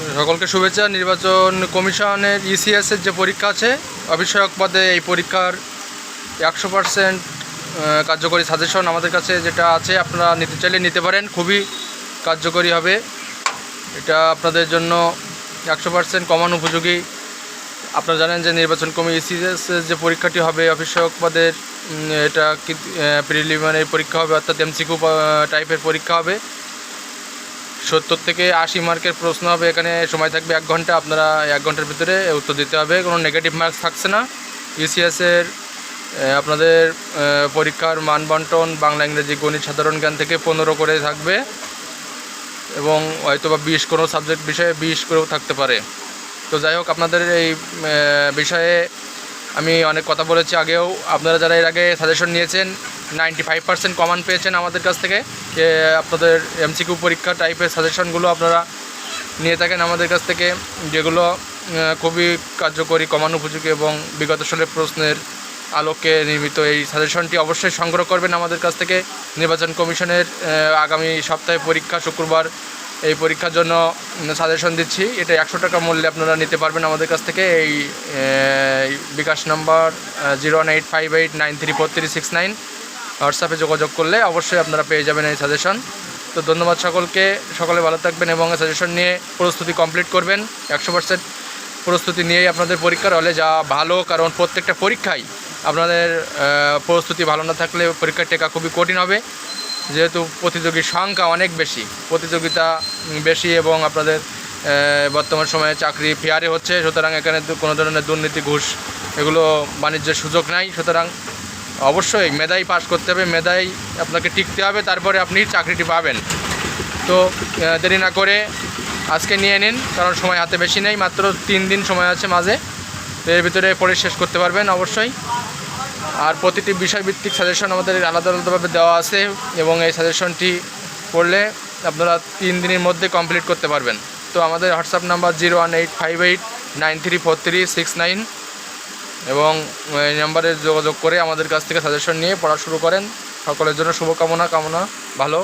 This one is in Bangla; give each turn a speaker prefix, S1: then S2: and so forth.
S1: সকলকে শুভেচ্ছা। নির্বাচন কমিশনের ইসিএসের যে পরীক্ষা আছে অবিষয়ক পদে এই পরীক্ষার একশো পার্সেন্ট কার্যকরী সাজেশন আমাদের কাছে যেটা আছে, আপনারা নিতে চাইলে নিতে পারেন। খুবই কার্যকরী হবে। এটা আপনাদের জন্য একশো পার্সেন্ট কমান উপযোগী। আপনারা জানেন যে নির্বাচন কমি ইসিএস যে পরীক্ষাটি হবে অফিসক পদের এটা প্রিলিমিনারি পরীক্ষা হবে, অর্থাৎ এমসিকিউ টাইপের পরীক্ষা হবে। সত্তর থেকে আশি মার্কের প্রশ্ন হবে, এখানে সময় থাকবে এক ঘণ্টা। আপনারা এক ঘণ্টার ভিতরে উত্তর দিতে হবে, কোনো নেগেটিভ মার্কস থাকছে না। ইসিএসের আপনাদের পরীক্ষার মান বন্টন, বাংলা, ইংরেজি, গণিত, সাধারণ জ্ঞান থেকে পনেরো করে থাকবে এবং হয়তো বা বিশ কোনো সাবজেক্ট বিষয়ে বিশ করেও থাকতে পারে। তো যাই হোক, আপনাদের এই বিষয়ে আমি অনেক কথা বলেছি আগেও। আপনারা যারা এর আগে সাজেশন নিয়েছেন নাইনটি ফাইভ পার্সেন্ট কমান পেয়েছেন আমাদের কাছ থেকে, যে আপনাদের এমসিকিউ পরীক্ষা টাইপের সাজেশনগুলো আপনারা নিয়ে থাকেন আমাদের কাছ থেকে, যেগুলো খুবই কার্যকরী কমান উপযোগী এবং বিগত সালের প্রশ্নের আলোকে নির্মিত। এই সাজেশনটি অবশ্যই সংগ্রহ করবেন আমাদের কাছ থেকে নির্বাচন কমিশনের আগামী সপ্তাহে পরীক্ষা শুক্রবার এই পরীক্ষার জন্য সাজেশন দিচ্ছি। এটা একশো টাকা মূল্যে আপনারা নিতে পারবেন আমাদের কাছ থেকে। এই bKash number zero one eight five eight nine three four three six nine. হোয়াটসঅ্যাপে যোগাযোগ করলে অবশ্যই আপনারা পেয়ে যাবেন এই সাজেশন তো ধন্যবাদ সকলকে। সকলে ভালো থাকবেন এবং সাজেশন নিয়ে প্রস্তুতি কমপ্লিট করবেন। একশো পার্সেন্ট প্রস্তুতি নিয়েই আপনাদের পরীক্ষার হলে যা ভালো, কারণ প্রত্যেকটা পরীক্ষায় আপনাদের প্রস্তুতি ভালো না থাকলে পরীক্ষার টেকা খুবই কঠিন হবে। যেহেতু প্রতিযোগীর সংখ্যা অনেক বেশি, প্রতিযোগিতা বেশি এবং আপনাদের বর্তমান সময়ে চাকরি ফেয়ারে হচ্ছে, সুতরাং এখানে কোনো ধরনের দুর্নীতি, ঘুষ এগুলো বাণিজ্যের সুযোগ নাই, সুতরাং অবশ্যই মেধাই পাস করতে হবে, মেধাই আপনাকে টিকতে হবে, তারপরে আপনি চাকরিটি পাবেন। তো দেরি না করে আজকে নিয়ে নিন, কারণ সময় হাতে বেশি নেই, মাত্র তিন দিন সময় আছে মাঝে, তো এর ভিতরে পড়ে শেষ করতে পারবেন অবশ্যই। আর প্রতিটি বিষয়ভিত্তিক সাজেশন আমাদের আলাদা আলাদাভাবে দেওয়া আছে এবং এই সাজেশনটি পড়লে আপনারা তিন দিনের মধ্যে কমপ্লিট করতে পারবেন। তো আমাদের WhatsApp number zero one eight five eight nine three four three six nine এবং এই নাম্বারে যোগাযোগ করে আমাদের কাছ থেকে সাজেশন নিয়ে পড়া শুরু করেন। সকলের জন্য শুভকামনা, কামনা, ভালো।